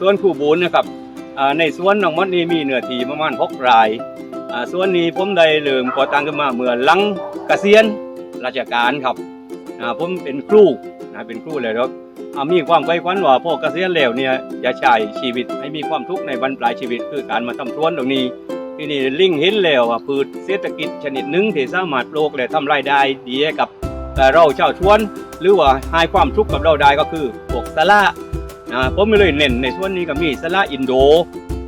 ส่วนคู่บูนนะครับในส่วนน้องมดนี่มีเนื้อที่ประมาณ6ไร่อ่วนนี้ผมได้เริ่มก่อตั้งขึ้นมาเมื่อหลังเกษียณราชการครับผมเป็นครูนะเป็นครูเลยครับมีความใฝ่ฝันว่าพอเกษียณแล้วเนี่ยจะใช้ชีวิตให้มีความทุกข์ในบรรปลายชีวิต คือการมาทำสวนตรงนี้ ที่นี่ลิงเห็นแล้วว่าพืชเศรษฐกิจชนิดหนึ่งที่สามารถปลูกและทำรายได้ดีกับเอ่อเราชาวชวน หรือว่าให้ความทุกข์กับเราได้ก็คือพวกสละ นะผมไม่เลยเน้นในส่วนนี้ก็มีสละอินโด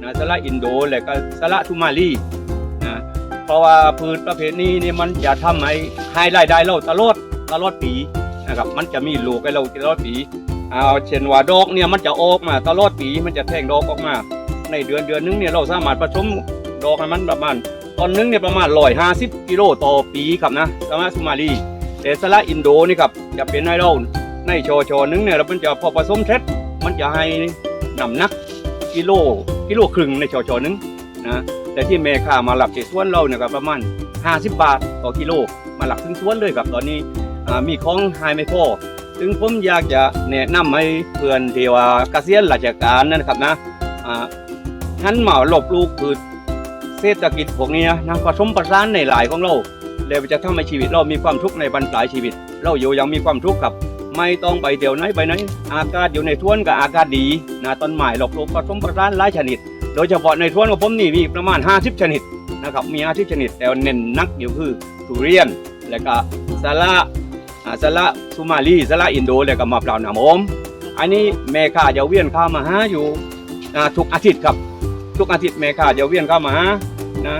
นะสละอินโดและก็สละทุมาลีนะเพราะว่าพืชประเภทนี้นี่มันจะทำให้ให้รายได้เราตลอดตลอดปีนะครับมันจะมีลูกให้เราตลอดปีเอาเช่นว่าดอกเนี่ยมันจะออกมาตลอดปีมันจะแทงดอกออกมา ในเดือนเดือนนึงเนี่ยเราสามารถผสมดอกให้มันประมาณตอนนึงเนี่ยประมาณร้อยห้าสิบกิโลต่อปีครับนะสมาสุมาลีแต่สละอินโดนี่ครับจะเป็นให้เราในชอชอนึงเนี่ยเรามันจะพอผสมเสร็จ มันจะให้น้ำหนักกิโลกิโลครึ่งในชอชอนึงนะแต่ที่เมค่ามาหลับที่สวนเราเนี่ยก็ประมาณ 50 บาทต่อกิโล มาหลับถึงสวนเลยครับตอนนี้มีของไฮไม่พอซึ่งผมอยากจะแนะนำให้เพื่อนที่ว่าเกษียณราชการนั่นนะครับนะอ่าหันมาหลบลูกคือเศรษฐกิจพวกนี้นะผสมประสานในหลายของเราเลยจะทำให้ชีวิตเรามีความทุกข์ในบรรปลายชีวิต เราอยู่ยังมีความทุกข์กับ ไม่ต้องไปเดียวไหนไปไหน อากาศอยู่ในท้วนกับอากาศดีนะต้นไม้หลบลูกผสมประสานหลายชนิด โดยเฉพาะในท้วนของผมนี่มีประมาณ 50 ชนิดนะครับมี 50 ชนิด แต่เน้นนักอยู่คือทุเรียน แล้วก็สละอ่าสละสุมาลีสละอินโดแล้วก็มะพร้าวน้ำอมอันนี้แม่ค้าจะเวียนเข้ามาหาอยู่ทุกอาทิตย์ครับ ทุกอาทิตย์แม่ค้าจะเวียนเข้ามาหานะ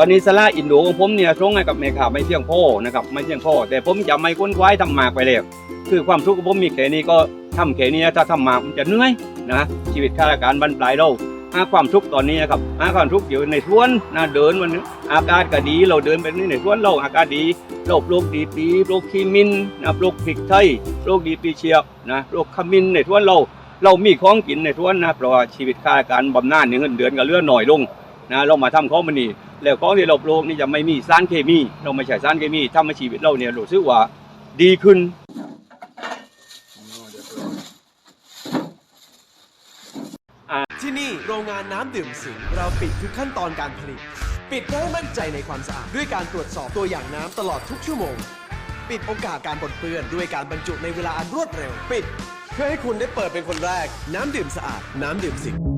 ตอนนี้สละอินโดของผมเนี่ยส่งให้กับแม่ค้าไม่เพียงพอนะครับไม่เพียงพอแต่ผมจะไม่ค้นคว้าทำหมากไปแล้วคือความทุกข์ของผมมีแค่นี้ก็ทำแค่นี้ถ้าทำหมากมันจะเหนื่อยนะชีวิตข้าราชการบรรปลายเราหาความทุกข์ตอนนี้นะครับหาความทุกข์อยู่ในสวนนะเดินวันนี้อากาศก็ดี เราเดินไปนี่ในสวนเราอากาศดีโรคโรคดีปีโรคขีมินนะโรคพริกไทยโรคดีปีเชียบนะโรคขมินในสวนเรา เรามีของกินในทวนนะเพราะว่าชีวิตข้าราชการบำนาญเงินเดือนก็เลือหน่อยลง นะเรามาทำข้อมันนี่แล้วของที่เราปลูกนี่จะไม่มีสารเคมี เราไม่ใช่สารเคมีทำให้ชีวิตเราเนี่ยรู้สึกว่าดีขึ้นที่นี่โรงงานน้ำดื่มสิงเราปิดทุกขั้นตอนการผลิต ปิดเพื่อให้มั่นใจในความสะอาด ด้วยการตรวจสอบตัวอย่างน้ำตลอดทุกชั่วโมง ปิดโอกาสการปนเปื้อนด้วยการบรรจุในเวลาอันรวดเร็ว ปิด เพื่อให้คุณได้เปิดเป็นคนแรก น้ำดื่มสะอาด น้ำดื่มสิง